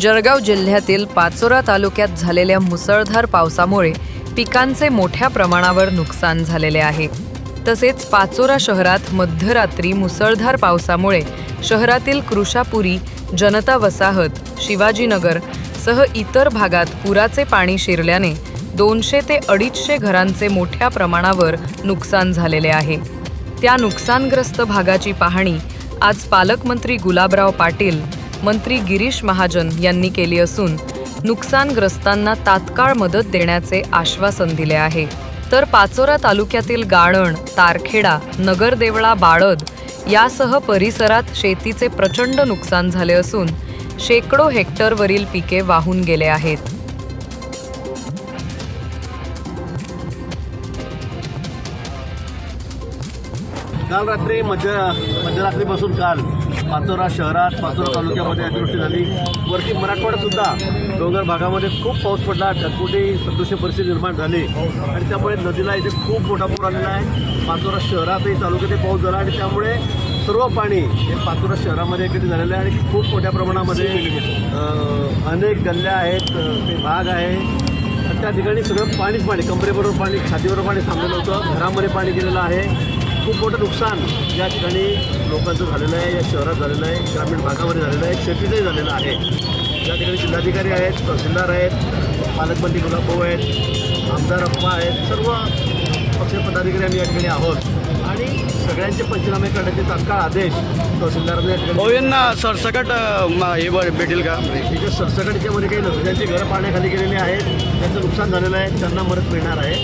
जळगाव जिल्ह्यातील पाचोरा तालुक्यात झालेल्या मुसळधार पावसामुळे पिकांचे मोठ्या प्रमाणावर नुकसान झालेले आहे. तसेच पाचोरा शहरात मध्यरात्री मुसळधार पावसामुळे शहरातील कृषापुरी जनता वसाहत शिवाजीनगर सह इतर भागात पुराचे पाणी शिरल्याने दोनशे ते अडीचशे घरांचे मोठ्या प्रमाणावर नुकसान झालेले आहे. त्या नुकसानग्रस्त भागाची पाहणी आज पालकमंत्री गुलाबराव पाटील मंत्री गिरीश महाजन यांनी केली असून नुकसानग्रस्तांना तात्काळ मदत देण्याचे आश्वासन दिले आहे. तर पाचोरा तालुक्यातील गाळण तारखेडा नगरदेवळा बाळद यासह परिसरात शेतीचे प्रचंड नुकसान झाले असून शेकडो हेक्टरवरील पिके वाहून गेले आहेत. काल रात्री मध्य मध्यरात्रीपासून काल पाचोरा शहरात पाचोरा तालुक्यामध्ये अतिवृष्टी झाली. वरती मराठवाड्यातसुद्धा डोंगर भागामध्ये खूप पाऊस पडला. ढगफुटी सदृश्य परिस्थिती निर्माण झाली. आणि त्यामुळे नदीला इथे खूप मोठा पूर आलेला आहे. पाचोरा शहरातही तालुक्यातही पाऊस झाला आणि त्यामुळे सर्व पाणी हे पाचोरा शहरामध्ये एकत्रित झालेलं आहे आणि खूप मोठ्या प्रमाणामध्ये अनेक गल्ल्या आहेत ते भाग आहे. त्या ठिकाणी सगळं पाणीच पाणी कमरेबरोबर पाणी छातीबरोबर पाणी थांबलेलं होतं. घरामध्ये पाणी गेलेलं आहे. खूप मोठं नुकसान या ठिकाणी लोकांचं झालेलं आहे या शहरात झालेलं आहे ग्रामीण भागामध्ये झालेलं आहे शेतीचंही झालेलं आहे. या ठिकाणी जिल्हाधिकारी आहेत तहसीलदार आहेत पालकमंत्री गुलाबभाऊ आहेत आमदार अप्पा आहेत सर्व पक्ष पदाधिकारी आम्ही या ठिकाणी आहोत. आणि सगळ्यांचे पंचनामे करण्याचे तात्काळ आदेश तहसीलदारांनी भाऊंना सरसकट म- हे ब- भेटेल का? तिथे सरसकटच्यामध्ये काही नसतं ज्यांची घरं पाण्याखाली गेलेली आहेत. त्यांचं नुकसान झालेलं आहे. त्यांना मदत मिळणार आहे.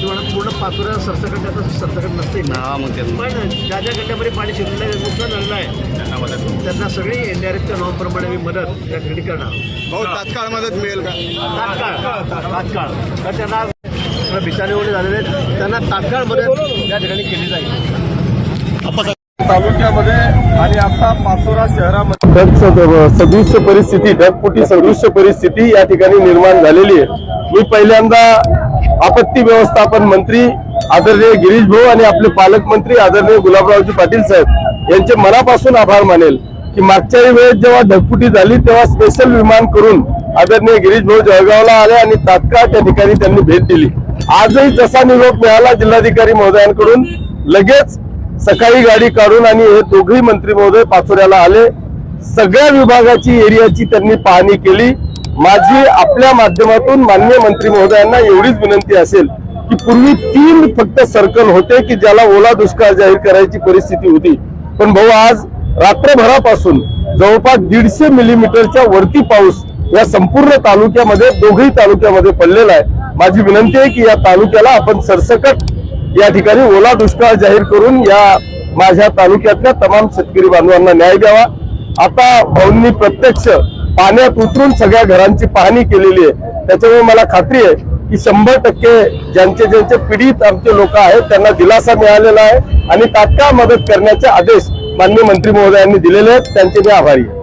किंवा पूर्ण पाचोऱ्या सरसकट त्याचं सरसकट नसते हा मग ते पण ज्या ज्या गड्ड्यामध्ये पाणी शिरलेलं आहे नुकसान झालेलं आहे त्यांना सगळी एन आर एफच्या नॉर्मप्रमाणे मी मदत या ठिकाणी करणार भाऊ तात्काळ मदत मिळेल का? तात्काळ तात्काळ. तर त्यांना बिचारे वगैरे झालेले आहेत. त्यांना तात्काळ मदत या ठिकाणी केली जाईल. तालुक्यामध्ये आणि आता पाचोरा शहरामध्ये सदृश्य परिस्थिती ढगपुटी सदृश्य परिस्थिती या ठिकाणी निर्माण झालेली आहे. मी पहिल्यांदा आपत्ती व्यवस्थापन मंत्री आदरणीय गिरीश भाऊ आणि आपले पालकमंत्री आदरणीय गुलाबरावजी पाटील साहेब यांचे मनापासून आभार मानेल की मागच्या वेळेस जेव्हा ढगपुटी झाली तेव्हा स्पेशल विमान करून आदरणीय गिरीश भाऊ जळगावला आले आणि तात्काळ त्या ठिकाणी त्यांनी भेट दिली. आजही जसा निरोप मिळाला जिल्हाधिकारी महोदयांकडून लगेच सकाळी गाडी काढून आणि हे दोघेही मंत्री महोदय पाचोऱ्याला आले. सगळ्या विभागाची एरियाची त्यांनी पाहणी केली. माझी आपल्या माध्यमातून मान्य मंत्री महोदयांना एवढीच विनंती असेल की पूर्वी तीन फक्त सर्कल होते की ज्याला ओला दुष्काळ जाहीर करायची परिस्थिती होती. पण भाऊ आज रात्रभरापासून जवळपास दीडशे मिलीमीटरच्या वरती पाऊस या संपूर्ण तालुक्यामध्ये दोघही तालुक्यामध्ये पडलेला आहे. माझी विनंती आहे की या तालुक्याला आपण सरसकट या ठिकाणी ओला दुष्काळ जाहीर करून या माझ्या तालुक्यातल्या तमाम शेतकरी बांधवांना न्याय द्यावा. आता भाऊंनी प्रत्यक्ष पाण्यात उतरून सगळ्या घरांची पाहणी केलेली आहे. त्याच्यामुळे मला खात्री आहे की शंभर टक्के ज्यांचे ज्यांचे पीडित आमचे लोक आहेत त्यांना दिलासा मिळालेला आहे आणि तात्काळ मदत करण्याचे आदेश माननीय मंत्री महोदयांनी दिलेले आहेत. त्यांचे मी आभारी आहे.